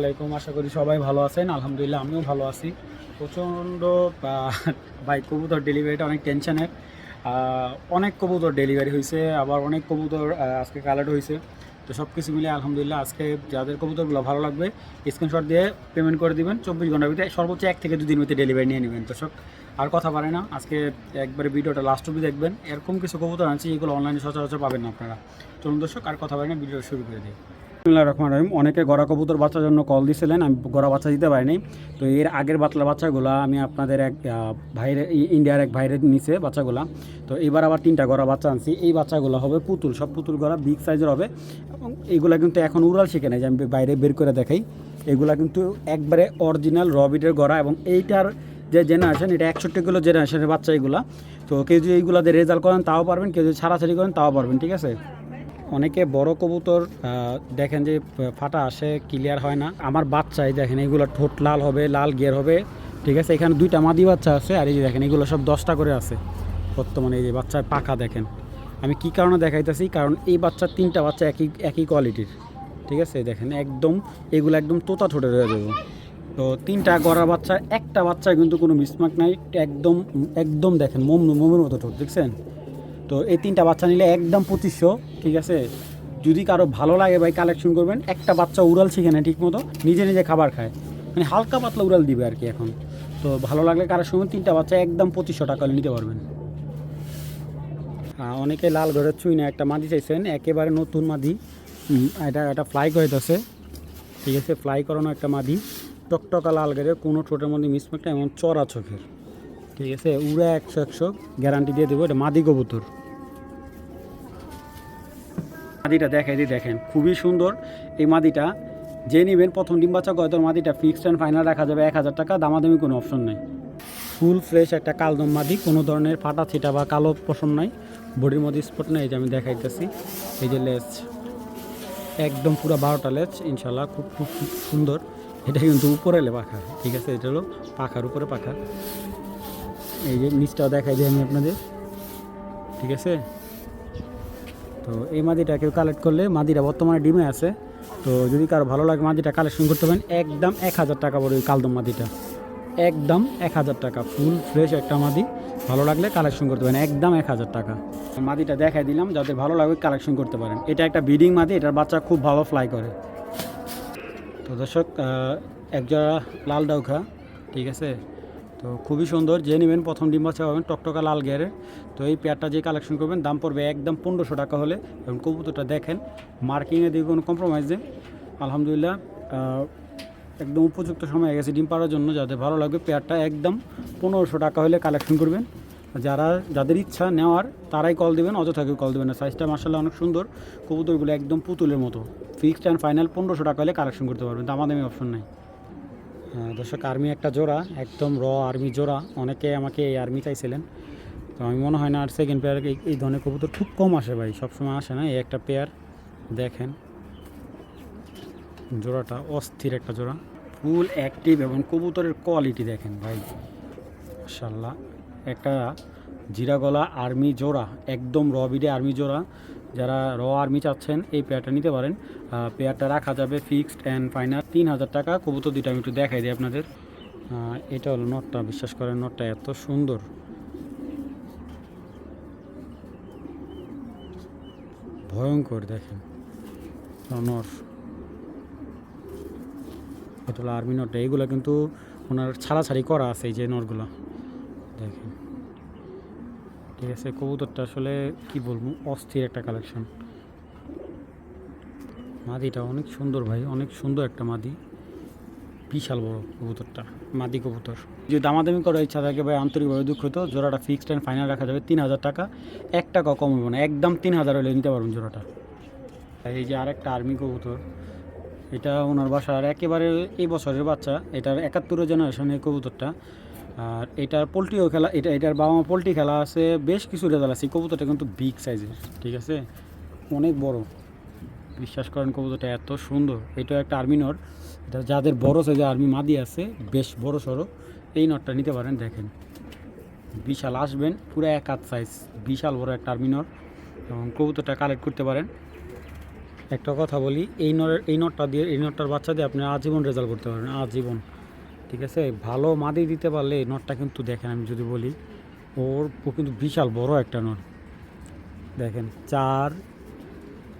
আলাইকুম, আশা করি সবাই ভালো আছেন। আলহামদুলিল্লাহ, আমিও ভালো আছি। প্রচণ্ড বাইক কবুতর ডেলিভারিটা অনেক টেনশনের অনেক কবুতর ডেলিভারি হয়েছে আবার অনেক কবুতর আজকে কালার হয়েছে তো সব কিছু মিলে আলহামদুলিল্লাহ, আজকে যাদের কবুতরগুলো ভালো লাগবে স্ক্রিনশট দিয়ে পেমেন্ট করে দিবেন। চব্বিশ ঘণ্টার ভিতরে সর্বোচ্চ এক থেকে দুদিন ভিতরে ডেলিভারি নিয়ে নেবেন। তো সব আর কথা পারে না। আজকে একবারে ভিডিওটা লাস্ট অবধি দেখবেন। এরকম কিছু কবুতর আছে এগুলো অনলাইনে সচরাচর পাবেন না আপনারা। চলুন দর্শক, আর কথা পারে না ভিডিও শুরু করে দিই। বিসমিল্লাহ রহমান রহিম। অনেকে গড়া কবুতর বাচ্চার জন্য কল দিছিলেন, আমি গড়া বাচ্চা দিতে পারিনি। তো এর আগের বাতলা বাচ্চাগুলো আমি আপনাদের এক ভাইরে ইন্ডিয়ার এক ভাইরে নিচে বাচ্চাগুলো। তো এবার আবার তিনটা গড়া বাচ্চা আনছি। এই বাচ্চাগুলো হবে পুতুল, সব পুতুল গড়া বিগ সাইজের হবে। এবং এইগুলা কিন্তু এখন উড়াল শিখে নেই, যে আমি বাইরে বের করে দেখাই। এগুলা কিন্তু একবারে অরিজিনাল রবিটের গড়া এবং এইটার যে জেনারেশন এটা একষট্টি কিলো জেনারেশনের বাচ্চা এগুলা। তো কেউ যদি এইগুলাতে রেজাল্ট করেন তাও পারবেন, কেউ যদি ছাড়াছাড়ি করেন তাও পারবেন, ঠিক আছে? অনেকে বড় কবুতর দেখেন যে ফাটা আসে ক্লিয়ার হয় না। আমার বাচ্চাই দেখেন, এগুলো ঠোঁট লাল হবে, লাল গিয়ার হবে, ঠিক আছে? এখানে দুইটা মাদি বাচ্চা আছে, আর এই যে দেখেন, এগুলো সব দশটা করে আছে। বর্তমানে এই যে বাচ্চার পাখা দেখেন। আমি কি কারণে দেখাইতেছি? কারণ এই বাচ্চার তিনটা বাচ্চা একই একই কোয়ালিটির ঠিক আছে? দেখেন, একদম, এগুলো একদম তোতা ঠোঁটে রয়ে যাবে। তো তিনটা গড়া বাচ্চা, একটা বাচ্চা কিন্তু কোনো মিসমার্ক নাই, একদম একদম দেখেন, মোম, মোমের মতো ঠোঁট, দেখছেন? তো এই তিনটা বাচ্চা নিলে একদম পঁচিশশো, ঠিক আছে? যদি কারও ভালো লাগে ভাই কালেকশন করবেন, একটা বাচ্চা উড়াল শিখে নেয় ঠিক মতো নিজে নিজে খাবার খায়। মানে হালকা পাতলা উড়াল দিবে আর কি এখন। তো ভালো লাগলে কারোর সঙ্গে তিনটা বাচ্চা একদম পঁচিশশো টাকা নিতে পারবেন। অনেকে লাল ঘরের চুই না একটা মাদি চাইছেন, একেবারে নতুন মাদি। এটা এটা ফ্লাই করাইতেছে ঠিক আছে ফ্লাই করানো একটা মাদি। টকটকা লাল ঘরের, কোনো ঠোঁটের মধ্যে মিসমেকটা এমন চড়া চোখের। ঠিক আছে, উড়ে একশো একশো গ্যারান্টি দিয়ে দেবো, এটা মাদি কবুতর। মাদিটা দেখাই দিয়ে দেখেন, খুবই সুন্দর। এই মাদিটা যে নেবেন, প্রথম ডিম বাচ্চা গয়তর মাদিটা ফিক্সড অ্যান্ড ফাইনাল রাখা যাবে এক হাজার টাকা, দামাদামি কোনো অপশন নেই। ফুল ফ্রেশ একটা কালদম মাদি, কোনো ধরনের ফাটা ছিটা বা কালো পশম নাই, বডির মধ্যে স্পট নেই, এই যে আমি দেখাইতেছি। এই যে লেজ, একদম পুরো বারোটা লেজ, ইনশাল্লাহ খুব খুব সুন্দর। এটা কিন্তু উপরে লে পাখা, ঠিক আছে, এটা হলো পাখার উপরে পাখা। এই যে নিচটাও দেখাই দিই আমি আপনাদের। ঠিক আছে? তো এই মাদিটা কেউ কালেক্ট করলে মাদিটা বর্তমানে ডিমে আছে। তো যদি কারও ভালো লাগে মাদিটা কালেকশন করতে পারেন, একদম এক হাজার টাকা পড়বে কালদম মাদিটা। একদম এক হাজার টাকা ফুল ফ্রেশ একটা মাদি। ভালো লাগলে কালেকশন করতে পারেন, একদম এক হাজার টাকা। মাদিটা দেখাই দিলাম, যাদের ভালো লাগবে কালেকশন করতে পারেন। এটা একটা ব্রিডিং মাদি, এটার বাচ্চা খুব ভালো ফ্লাই করে। তো দর্শক একজোড়া লাল ডাউখা ঠিক আছে? তো খুবই সুন্দর, যে নেবেন প্রথম ডিম বাচ্চা পাবেন টকটকা লাল গিয়ারের তো এই পেয়ারটা যে কালেকশন করবেন, দাম পড়বে একদম পনেরোশো টাকা হলে। এবং কবুতরটা দেখেন মার্কিংয়ে দিয়ে কোনো কম্প্রোমাইজ নেই আলহামদুলিল্লাহ একদম উপযুক্ত সময় গেছে ডিম পাড়ার জন্য। যাদের ভালো লাগবে পেয়ারটা একদম পনেরোশো টাকা হলে কালেকশন করবেন। যারা, যাদের ইচ্ছা নেওয়ার, তারাই কল দেবেন, অযথা কেউ কল দেবেন না। সাইজটা মার্শাল্লাহ অনেক সুন্দর। কবুতরগুলো একদম পুতুলের মতো। ফিক্সড অ্যান্ড ফাইনাল পনেরোশো টাকা হলে কালেকশন করতে পারবেন। দামাদামি অপশন নাই। দর্শক আর্মি একটা জোড়া, একদম র আর্মি জোড়া। অনেকে আমাকে এই আর্মি চাইছিলেন। তো আমি মনে হয় না আর সেকেন্ড পেয়ার এই ধরনের কবুতর খুব কম আসে ভাই, সবসময় আসে না। এই একটা পেয়ার দেখেন। জোড়াটা অস্থির একটা জোড়া। ফুল অ্যাক্টিভ এবং কবুতরের কোয়ালিটি দেখেন ভাই। মাশাল্লাহ একটা জিরা গলা আর্মি জোড়া, একদম রবিডে আর্মি জোড়া। যারা র আর্মি চাচ্ছেন, এই পেয়ারটা নিতে পারেন। পেয়ারটা রাখা যাবে ফিক্সড অ্যান্ড ফাইনাল তিন হাজার টাকা। কবুতর দুইটা আমি একটু দেখাই দিই আপনাদের। এটা হলো নটটা, বিশ্বাস করেন নটটা এত সুন্দর। ভয়ঙ্কর দেখেন। নর। এটা হলো আর্মি নটটা। এইগুলো কিন্তু ওনার ছাড়াছাড়ি করা আছে এই যে নটগুলো দেখেন। ঠিক আছে, কবুতরটা আসলে কি বলব, অস্থির একটা কালেকশন মাদিটা অনেক সুন্দর ভাই, অনেক সুন্দর একটা মাদি। বিশাল বড় কবুতরটা, মাদি কবুতর। যদি দামাদামি করার ইচ্ছা থাকে ভাই, আন্তরিকভাবে দুঃখিত, জোড়াটা ফিক্সড অ্যান্ড ফাইনাল রাখা যাবে তিন হাজার টাকা। এক টাকা কম হবে না, একদম তিন হাজার হলে নিতে পারবেন জোড়াটা। এই যে আরেকটা আর্মি কবুতর, এটা ওনার বাসার একেবারে এই বছরের বাচ্চা, এটার একাত্তর জেনারেশনের কবুতরটা। আর এটার পোলট্রিও খেলা, এটা, এটার বাবা মা পোলট্রি খেলা আছে, বেশ কিছু রেজাল্ট আছে। কবুতরটা কিন্তু বিগ সাইজের ঠিক আছে? অনেক বড়। বিশ্বাস করেন কবুতরটা এত সুন্দর। এটা একটা আর্মি নট এটা যাদের বড় সাইজের আর্মি মাদি আছে, বেশ বড় সড়ো। এই নটটা নিতে পারেন, দেখেন। বিশাল আসবেন, পুরো এক হাত সাইজ বিশাল বড় একটা আর্মি নট এবং কবুতরটা কালেক্ট করতে পারেন। একটা কথা বলি, এই নরের এই নটটা দিয়ে, এই নটটার বাচ্চা দিয়ে আপনি আজীবন রেজাল্ট করতে পারেন আজীবন। ঠিক আছে? ভালো মাদি দিতে পারলে এই নটটা কিন্তু দেখেন আমি যদি বলি, ওর কিন্তু বিশাল বড় একটা নট। দেখেন, চার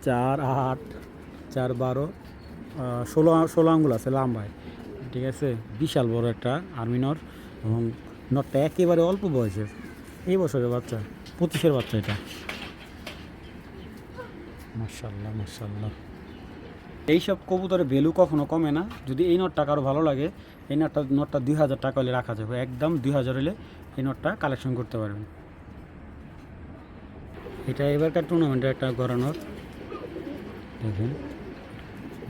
চার, আট, চার, বারো ষোলো ষোলো আঙ্গুল আছে লাম্বায়। ঠিক আছে? বিশাল বড় একটা আর্মি নট এবং নটটা একেবারে অল্প বয়সের। এই বছরের বাচ্চা, পঁচিশের বাচ্চা এটা। মার্শাল্লাহ মার্শাল্লাহ এইসব কবুতরের ভ্যালু কখনো কমে না। যদি এই নটটা কারও ভালো লাগে, এই নটটা নটটা দুই হাজার টাকা হলে রাখা যাবে। একদম দুই হাজার হলে এই নটটা কালেকশন করতে পারবেন। এটা এবারকার টুর্নামেন্টের একটা গড়ানোর দেখেন,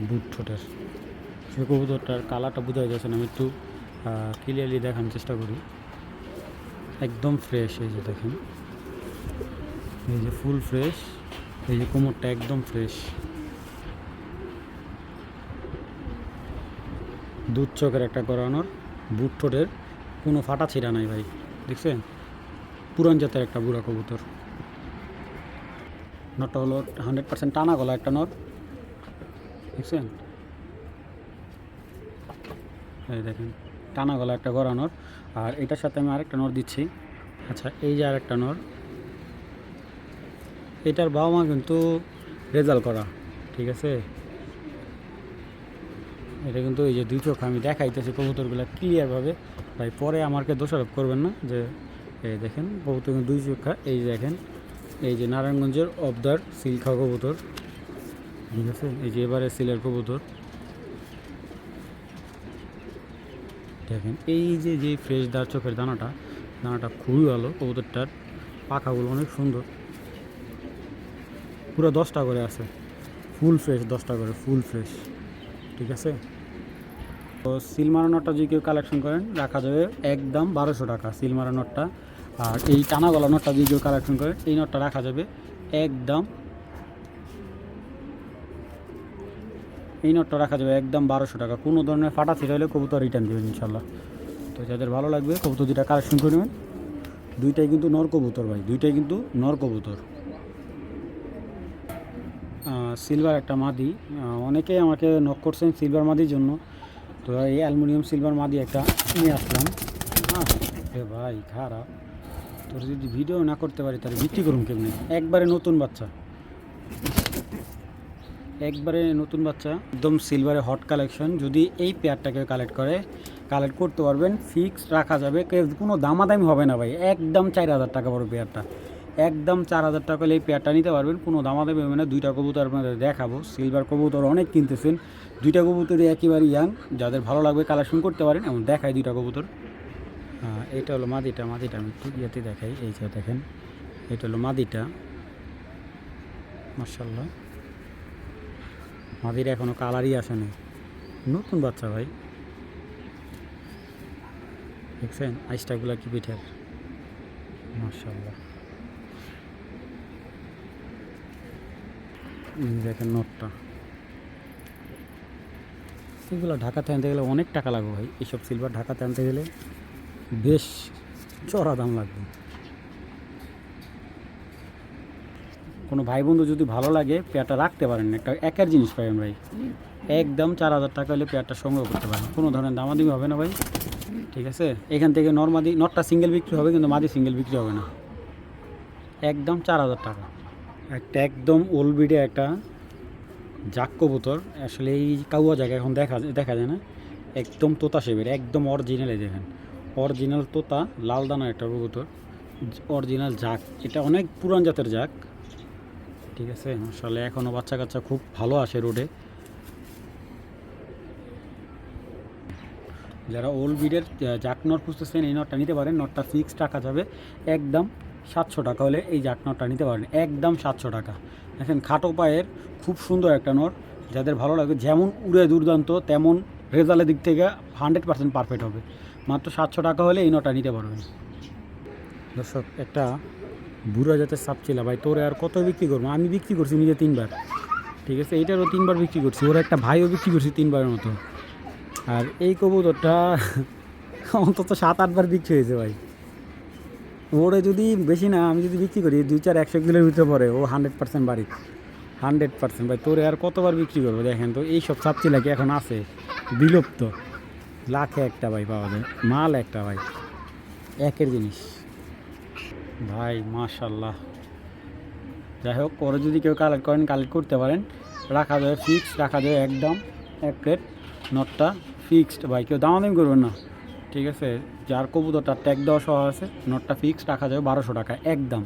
বুট ঠোঁটের। সে কবুতরটার কালারটা বোঝা যাচ্ছে না, আমি একটু ক্লিয়ারলি দেখানোর চেষ্টা করি। একদম ফ্রেশ এই যে দেখেন। এই যে ফুল ফ্রেশ এই যে কোমরটা একদম ফ্রেশ দুধ চোখের একটা করানোর বুট ঠোঁটের কোনো ফাটা ছিঁড়া নাই ভাই, দেখছেন? পুরান জাতের একটা বুড়া কবুতর। নটটা হলো হান্ড্রেড পার্সেন্ট টানা গলা একটা নট, দেখছেন? এই দেখেন, টানা গলা একটা গড়ানোর আর এটার সাথে আমি আরেকটা নর দিচ্ছি। আচ্ছা এই যে আরেকটা নর এটার বাবা মা কিন্তু রেজাল্ট করা, ঠিক আছে? এটা কিন্তু এই যে দুই চোখ আমি দেখাইতেছি কবুতরগুলো ক্লিয়ারভাবে ভাই, পরে আমাকে দোষারোপ করবেন না যে, এই দেখেন, কবুতর দুই চোখা, এই দেখেন, এই যে নারায়ণগঞ্জের অবদার সিলখা কবুতর। ঠিক আছে? এই যে এবারে সিলের কবুতর। দেখেন, এই যে যে ফ্রেশ দার চোখের দানাটা দানাটা খুবই ভালো, কবুতরটার পাখাগুলো অনেক সুন্দর। পুরো দশটা করে আছে। ফুল ফ্রেশ দশটা করে, ফুল ফ্রেশ ঠিক আছে? তো সিলমারা নটটা যদি কেউ কালেকশন করেন, রাখা যাবে একদম বারোশো টাকা সিলমারা নটটা। আর এই টানা গলা নটটা যদি কেউ কালেকশন করেন, এই নটটা রাখা যাবে একদম এই নটটা রাখা যাবে একদম বারোশো টাকা। কোনো ধরনের ফাটা ছিঁড়ে হলে কবুতর রিটার্ন দেবেন ইনশাল্লাহ। তো যাদের ভালো লাগবে, কবুতর দুইটা কালেকশন করে নেবেন। দুইটাই কিন্তু নর কবুতর ভাই, দুইটাই কিন্তু নর কবুতর। সিলভার একটা মাদি। অনেকেই আমাকে নক করছেন সিলভার মাদির জন্য। তো এই অ্যালুমিনিয়াম সিলভার মাদি একটা নিয়ে আসলাম। হ্যাঁ। ভাই খারাপ। তোর যদি ভিডিও না করতে পারি তাহলে বিক্রি করুন কেমনি? একবারে নতুন বাচ্চা। একবারে নতুন বাচ্চা। একদম সিলভারে হট কালেকশন যদি এই পেয়ারটাকে কালেক্ট করে কালেক্ট করতে পারবেন। ফিক্স রাখা যাবে। কোনো দামাদামি হবে না ভাই। একদম চার হাজার টাকা পড়বে পেয়ারটা একদম চার হাজার টাকা হলে এই পেয়ারটা নিতে পারবেন। কোনো দামাদামি হবে না। দুইটা কবুতর আপনাদের দেখাবো। সিলভার কবুতর অনেক কিনতেছেন। দুইটা কবুতরই একেবারে ইয়াং যাদের ভালো লাগবে কালেকশন করতে পারেন এমন দেখাই দুইটা কবুতর। এটা হলো মাদিটা মাদিটা আমি একটু ইয়েতে দেখাই, এই যে দেখেন, এটা হলো মাদিটা। মার্শাল্লাহ মাদির এখনও কালারই আসেনি নতুন বাচ্চা ভাই। দেখছেন? আইসটাগুলো কি পিঠের? মার্শাল্লাহ দেখেন নোটটা। এগুলো ঢাকাতে আনতে গেলে অনেক টাকা লাগবে ভাই। এইসব সিলভার ঢাকাতে আনতে গেলে বেশ চড়া দাম লাগবে। কোনো ভাই বন্ধু যদি ভালো লাগে, পেয়ারটা রাখতে পারেন। একটা একের জিনিস পাবেন ভাই। একদম চার হাজার টাকা হলে পেয়ারটা সংগ্রহ করতে পারেন। কোনো ধরনের দামাদামি হবে না ভাই। ঠিক আছে? এখান থেকে নর্মাদি, নটটা সিঙ্গেল বিক্রি হবে, কিন্তু মাদি সিঙ্গেল বিক্রি হবে না। একদম চার হাজার টাকা। একটা একদম ওলবিডে একটা জাক কবুতর, আসলে এই কাউয়া জায়গা এখন দেখা দেখা যায় না। একদম তোতা শেপের একদম অরিজিনালে দেখেন। অরিজিনাল তোতা, লাল দানা একটা কবুতর। অরিজিনাল জাক, এটা অনেক পুরান জাতের জাক। ঠিক আছে আসলে এখনও বাচ্চা কাচ্চা খুব ভালো আসে রোডে যারা ওল্ড বিডের জাক নট খুঁজতেছেন, এই নটটা নিতে পারেন। নটটা ফিক্সড টাকা যাবে, একদম সাতশো টাকা হলে এই জাক নটটা নিতে পারেন, একদম সাতশো টাকা। দেখেন খাটো পায়ের খুব সুন্দর একটা নট, যাদের ভালো লাগে, যেমন উড়ে দুর্দান্ত, তেমন রেজাল্টের দিক থেকে হান্ড্রেড পার্সেন্ট পারফেক্ট হবে। মাত্র সাতশো টাকা হলে এই নটটা নিতে পারবেন। দর্শক, একটা বুড়া জাতের সাপ ছিল, ভাই, তোরে আর কত বিক্রি করব? আমি বিক্রি করছি নিজে তিনবার। ঠিক আছে, এইটারও তিনবার বিক্রি করছি, ওর একটা ভাইও বিক্রি করছি তিনবারের মতো। আর এই কবুতরটা অন্তত সাত আটবার বিক্রি হয়েছে, ভাই। ওরে যদি বেশি না, আমি যদি বিক্রি করি, দুই চার একশো কিলোর ভিতরে পরে, ও হান্ড্রেড পার্সেন্ট বাড়ি। হান্ড্রেড পার্সেন্ট ভাই, তোরে আর কতবার বিক্রি করব দেখেন তো? এই সব চাপচিলা কি এখন আছে, বিলুপ্ত। লাখে একটা ভাই পাওয়া যায়, মাল একটা ভাই, একের জিনিস। ভাই মাশাল্লাহ যাই হোক পরে যদি কেউ কালেক্ট করেন কালেক্ট করতে পারেন। রাখা যাবে ফিক্সড রাখা যাবে একদম, এক প্লেট নটটা ফিক্সড ভাই, কেউ দামাদামি করবেন না। ঠিক আছে? যার কবুতরটা ট্যাগ দেওয়া সহ আছে, নটটা ফিক্সড রাখা যাবে বারোশো টাকা, একদম।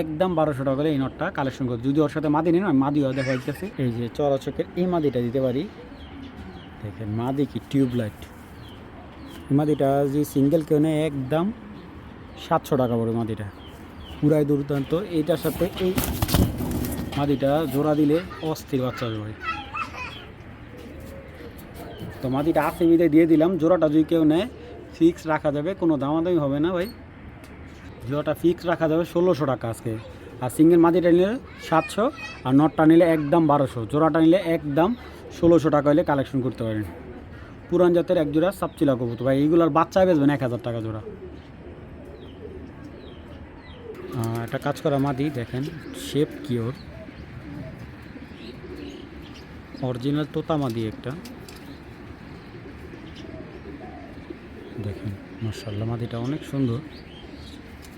একদম বারোশো টাকা করে এই নটটা কালেকশন করতে। যদি ওর সাথে মাদি নিন আমি মাদিও দেখা যাচ্ছে এই যে চড়াচকের এই মাদিটা দিতে পারি। দেখেন, মাদি কি টিউবলাইট। এই মাদিটা যদি সিঙ্গেল কেউ নেয়, একদম সাতশো টাকা পড়ে মাদিটা। পুরাই দুর্দান্ত। এইটার সাথে এই মাদিটা জোড়া দিলে অস্থির বাচ্চা হবে তো মাদিটা বিদে দিয়ে দিলাম। জোড়াটা যদি কেউ নেয় ফিক্স রাখা যাবে, কোনো দামাদামি হবে না ভাই। জোড়াটা ফিক্স রাখা যাবে ষোলোশো টাকা আজকে। আর সিঙ্গেল মাদিটা নিলে সাতশো, আর নটটা নিলে একদম বারোশো। জোড়াটা নিলে একদম ষোলোশো টাকা হলে কালেকশন করতে পারেন। পুরান জাতের এক জোড়া সাপচিলা কবুতর। ভাই, এইগুলোর বাচ্চা বেচবেন এক হাজার টাকা জোড়া। একটা কাজ করা মাদি, দেখেন শেপ কিওর অরিজিনাল তোতা মাদি একটা। দেখেন মার্শাল্লাহ মাদিটা অনেক সুন্দর।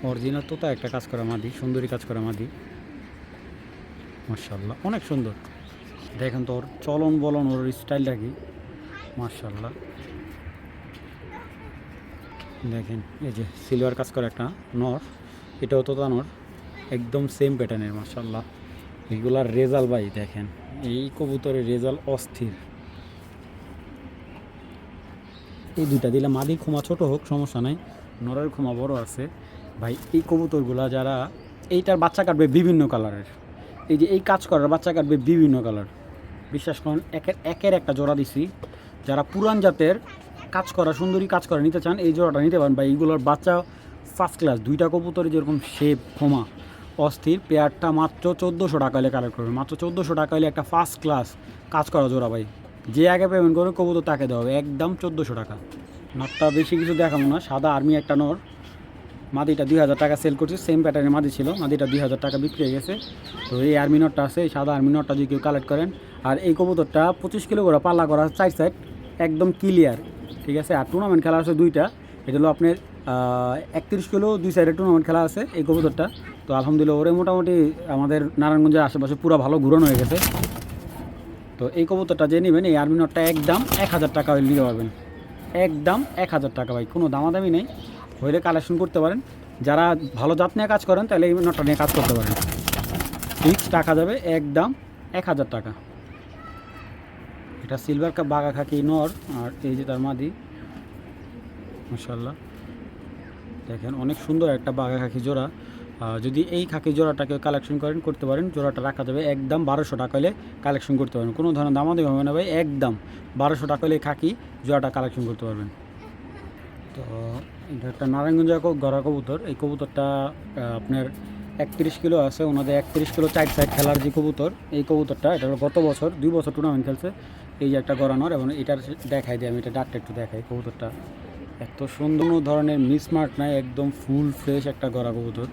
অরিজিনাল তোতা একটা কাজ করা মাদি, সুন্দরী কাজ করা মাদি। মার্শাল্লাহ অনেক সুন্দর। দেখেন তো ওর চলন বলন, ওর স্টাইলটা কি? মার্শাল্লাহ দেখেন, এই যে সিলভার কাজ করা একটা নর, এটাও তোতা নর। একদম সেম প্যাটার্নের মার্শাল্লাহ এগুলার রেজাল্ট ভাই, দেখেন, এই কবুতরের রেজাল্ট অস্থির। এই দুইটা দিলে মাদি ক্ষমা ছোট হোক, সমস্যা নাই। নরের ক্ষমা বড় আছে। ভাই, এই কবুতরগুলা যারা, এইটার বাচ্চা কাটবে বিভিন্ন কালারের। এই যে এই কাজ করার বাচ্চা কাটবে বিভিন্ন কালার। বিশ্বাস করুন, একের একের একটা জোড়া দিছি। যারা পুরান জাতের কাজ করা, সুন্দরী কাজ করা নিতে চান, এই জোড়াটা নিতে পারেন। বা এইগুলোর বাচ্চা ফার্স্ট ক্লাস দুইটা কবুতরে যেরকম শেপ ক্ষমা অস্থির পেয়ারটা মাত্র চোদ্দোশো টাকা হলে কালেক্ট করবে। মাত্র চোদ্দোশো টাকা হলে একটা ফার্স্ট ক্লাস কাজ করা জোড়া, ভাই। যে আগে পেমেন্ট করবে কবুতর তাকে দেওয়া হবে। একদম চোদ্দোশো টাকা। নটটা বেশি কিছু দেখাবো না। সাদা আর্মি একটা নর। মাদিটা দুই হাজার টাকা সেল করছে। সেম প্যাটার্নের মাদি ছিল। মাদিটা দুই হাজার টাকা বিক্রি হয়ে গেছে। তো এই আর্মি নটটা আছে। এই সাদা আর্মি নটটা যদি কেউ কালেক্ট করেন। আর এই কবুতরটা পঁচিশ কিলো করে পাল্লা করা চার সাইড একদম ক্লিয়ার ঠিক আছে? আর টুর্নামেন্ট খেলা আছে দুইটা। এটা হলো আপনার একত্রিশ কিলো দুই সাইডে টুর্নামেন্ট খেলা আছে এই কবুতরটা। তো আলহামদুলিল্লাহ ওরে মোটামুটি আমাদের নারায়ণগঞ্জের আশেপাশে পুরো ভালো ঘুরানো হয়ে গেছে। তো এই কবুতরটা যে নেবেন, এই আর্মি নটটা একদম এক হাজার টাকা নিতে পারবেন। একদম এক হাজার টাকা ভাই, কোনো দামাদামি নেই। হইলে কালেকশন করতে পারেন। যারা ভালো জাত নিয়ে কাজ করেন, তাহলে এই নটটা নিয়ে কাজ করতে পারেন। ফিক্স টাকা যাবে একদম এক হাজার টাকা। এটা সিলভার কাপ বাঘা খাকি নর আর এই যে তার মাদি। মাসাল্লাহ দেখেন, অনেক সুন্দর একটা বাঘা খাকি জোড়া। যদি এই খাকি জোড়াটাকে কালেকশন করেন, করতে পারেন, জোড়াটা রাখা যাবে একদম বারোশো টাকা হলে কালেকশন করতে পারেন কোনো ধরনের দামাদি হবে না ভাই, একদম বারোশো টাকা হলে খাকি জোড়াটা কালেকশন করতে পারবেন। তো এটা একটা নারায়ণগঞ্জ গড়া কবুতর। এই কবুতরটা আপনার একত্রিশ কিলো আছে, ওনাদের একত্রিশ কিলো চার সাইড খেলার যে কবুতর, এই কবুতরটা, এটা গত বছর, দুই বছর টুর্নামেন্ট খেলছে। এই যে একটা গড়ানোর এবং এটার দেখাই দিই, আমি এটা ডাকটা একটু দেখাই কবুতরটা। এত সুন্দর ধরনের মিসমার্ট নাই, একদম ফুল ফ্রেশ একটা গড়া কবুতর।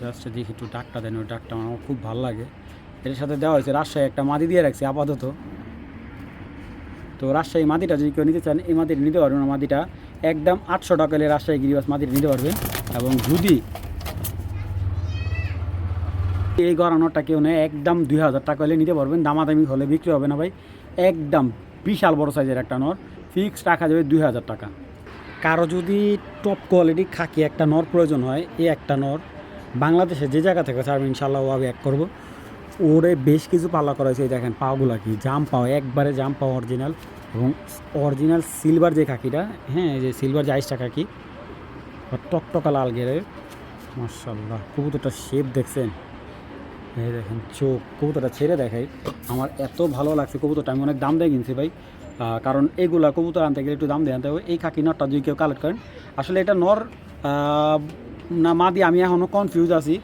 জাস্ট দেখি একটু ডাকটা দেন, ওই ডাকটা আমার খুব ভালো লাগে। এর সাথে দেওয়া হয়েছে, রাজশাহী একটা মাদি দিয়ে রাখছি, আপাতত। তো রাজশাহী মাদিটা যদি কেউ নিতে চান, এই মাদিটা নিতে পারবেন মাদিটা একদম আটশো টাকা হলে রাজশাহী গিরিবাস মাদিটা নিতে পারবেন। এবং যদি এই গড়ানোটা কেউ নেয়, একদম দুই হাজার টাকা হলে নিতে পারবেন। দামাদামি হলে বিক্রি হবে না ভাই, একদম বিশাল বড় সাইজের একটা নর ফিক্সড রাখা যাবে দুই হাজার টাকা। কারও যদি টপ কোয়ালিটি খাকি একটা নর প্রয়োজন হয়, এই একটা নর বাংলাদেশে যে জায়গা থেকে ছাড়বে ইনশাল্লাহ ও এক করব। ওরে বেশ কিছু পাল্লা করা হয়েছে, এই দেখেন পাওগুলা কি? জাম পাও, একবারে জাম পাও অরিজিনাল এবং অরিজিনাল সিলভার যে খাকিটা হ্যাঁ যে সিলভার যে আইসটা খাকি টকটকা লাল গেরে মার্শাল্লাহ কবুতরটা শেপ দেখছেন? এই দেখেন চোখ, কবুতরটা ছেড়ে দেখাই, আমার এত ভালো লাগছে কবুতরটা, আমি অনেক দাম দিয়ে কিনছি ভাই। কারণ এগুলা কবুতর আনতে গেলে একটু দাম দিয়ে আনতে হবে এই খাকি নটটা যদি কেউ কালেক্ট করেন, আসলে এটা নর না, মা দিয়ে আমি এখনও কনফিউজ আছি।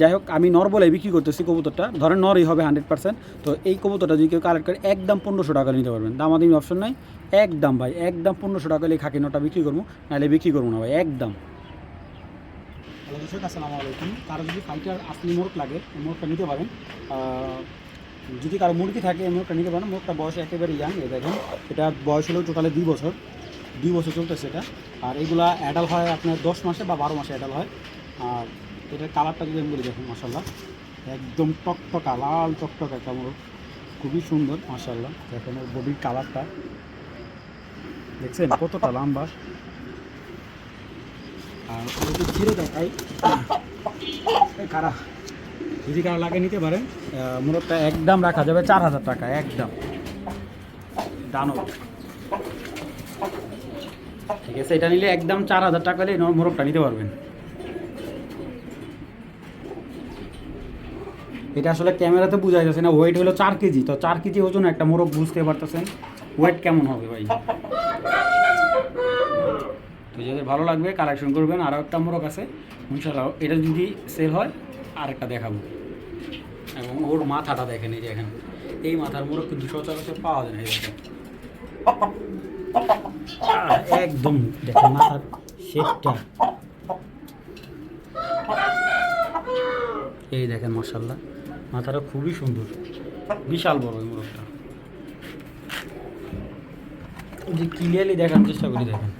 যাই হোক, আমি নর বলে বিক্রি করতেছি কবুতরটা। ধরেন নরই হবে হান্ড্রেড পার্সেন্ট তো এই কবুতরটা যদি কেউ কালেক্ট করে, একদম পনেরোশো টাকা নিতে পারবেন। দাম দামাদামি অপশন নাই। একদম ভাই, একদম পনেরোশো টাকা এই খাকি নটটা বিক্রি করব। নাহলে বিক্রি করব না ভাই, একদম। দর্শক, আসসালামু আলাইকুম। কারও যদি ফাইটার আসলি মোরগ লাগে, এই মোরগটা নিতে পারেন। যদি কারও মুরগি থাকে, এই মোরগটা নিতে পারেন। মোরগটা বয়স একেবারে ইয়াং এই দেখেন। এটা বয়স হলো টোটালে দুই বছর। দুই বছর চলতেছে এটা। আর এগুলা অ্যাডাল হয় আপনার দশ মাসে বা বারো মাসে অ্যাডাল হয়। আর এটার কালারটা যদি আমি বলি দেখুন মাসাল্লাহ একদম টকটকা, লাল টকটকা মোরগ খুবই সুন্দর মাসাল্লাহ দেখেন ওর বডির কালারটা দেখছেন কতটা লম্বা। আর ওটা জিরো দেখাই। কারা? যদি কারা লাগে নিতে পারেন মোরগটা একদম রাখা যাবে চার হাজার টাকা, একদম। ডানো ঠিক আছে, এটা নিলে একদম চার হাজার টাকা হলে মোরগটা নিতে পারবেন। এটা আসলে ক্যামেরাতে বোঝা যাচ্ছে না ওয়েট হলো চার কেজি। তো চার কেজি ওজন একটা মোরগ বুঝতে পারতেছেন ওয়েট কেমন হবে ভাই? তো যাদের ভালো লাগবে কালেকশন করবেন আরও একটা মোরগ আছে ইনশাল্লাহ এটা যদি সেল হয়, আরেকটা দেখাবো। এবং ওর মাথাটা দেখেন, এই যে এখানে। এই মাথার মোরগ কিন্তু সচরাচর পাওয়া যায় না, এই দেখেন। একদম দেখেন মাথার শেপটা এই দেখেন মশাল্লা মাথাটা খুবই সুন্দর। বিশাল বড় এই যে ক্লিয়ারলি দেখার চেষ্টা করি, দেখেন।